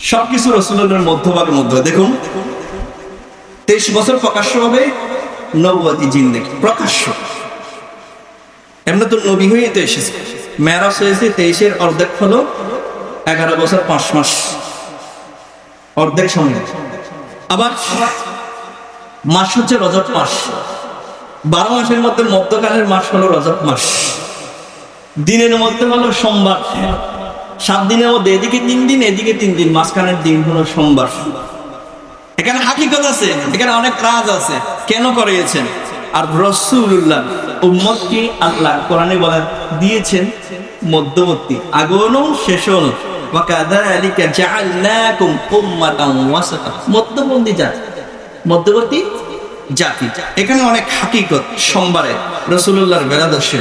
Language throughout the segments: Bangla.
সবকিছু রসুলের মধ্যভাগের মধ্যে। দেখুন, তেইশ বছর প্রকাশ্য হবে নবতী জিন্দেগি প্রকাশ্য। এমনি তো নবী হয়ে তো এসেছে। মেরাজ হয়েছে, তেইশের অর্ধেক হলো এগারো বছর পাঁচ মাস। অর্ধেক সময়। আবার মাস হচ্ছে রজব মাস। বারো মাসের মধ্যে মধ্যকালের মাস হলো রজব মাস। দিনের মধ্যে হলো সোমবার। সাত দিনের মধ্যে, এদিকে তিন দিন, এদিকে তিন দিন, মাঝখানের দিন হলো সোমবার। এখানে হাকিকত আছে, এখানে অনেক কাজ আছে। কেন করিয়েছেন? আর রসুল্লাহ উম্মতকে আল্লাহ কোরআনে বলা দিয়েছেন মধ্যবর্তী আগনও শেষন মধ্যবর্তী মধ্যবর্তী জাতি। এখানে অনেক হাকিকত, সোমবারে রসুল্লাহর বেড়াদর্শী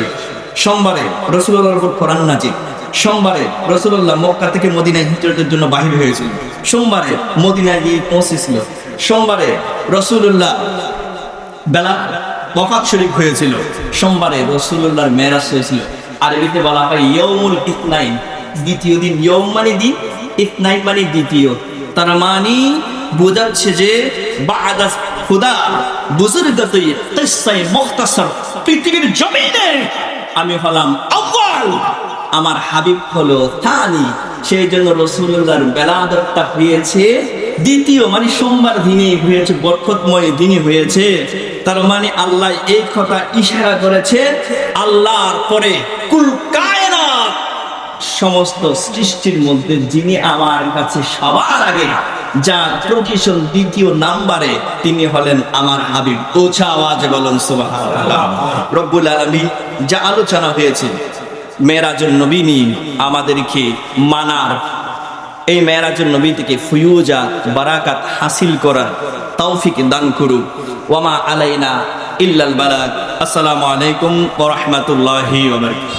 সোমবারে রসুল্লাহর উপর কোরআন নাজির সোমবারে রসুল্লাহ মক্কা থেকে মদিনায় হিজরতের জন্য বাহির হয়েছিল। সোমবারে মদিনায় গিয়ে পৌঁছেছিল। সোমবারে রসুল্লাহ বেলা বফাত শরীফ হয়েছিল। সোমবারে রসুল্লাহর মেরাজ হয়েছিল। আরবিতে বলা হয় ইয়মুল ইতনাইন দ্বিতীয় দিন ইয়ম মানে দিন ইতনাইন মানে দ্বিতীয়। তার মানে বোঝাচ্ছে যে বাদা খুদা বুজুর্গতই পৃথিবীর জমিনে আমি হলাম আউয়াল। আমার হাবিব হলো থানি সেই জন্য রসুল্লাহর বেলাদতটা হয়েছে, দ্বিতীয় মানে সোমবার দিনে হয়েছে, বরকতময় দিনে হয়েছে। তার মানে আল্লাহ এই কথা ইশারা করেছে, আল্লাহর পরে কুল সমস্ত সৃষ্টির মধ্যে যিনি আমার কাছে সবার আগে, যার প্রতিশন দ্বিতীয় নাম্বারে তিনি হলেন আমার হাবিব। ওছা আওয়াজে বলুন, সুবহানাল্লাহ। রব্বুল আলামিন যা আলোচনা হয়েছে মেরাজুল নবীনী আমাদেরকে মানার। এই মেয়েরাজুল নবী থেকে ফুয়ুজা বারাকাত হাসিল করার তৌফিক দান করুক। ওয়ামা আলাইনা ইল্লাল বারাক আসসালামু আলাইকুম ওয়া রাহমাতুল্লাহি ওয়া বারাকাতুহু।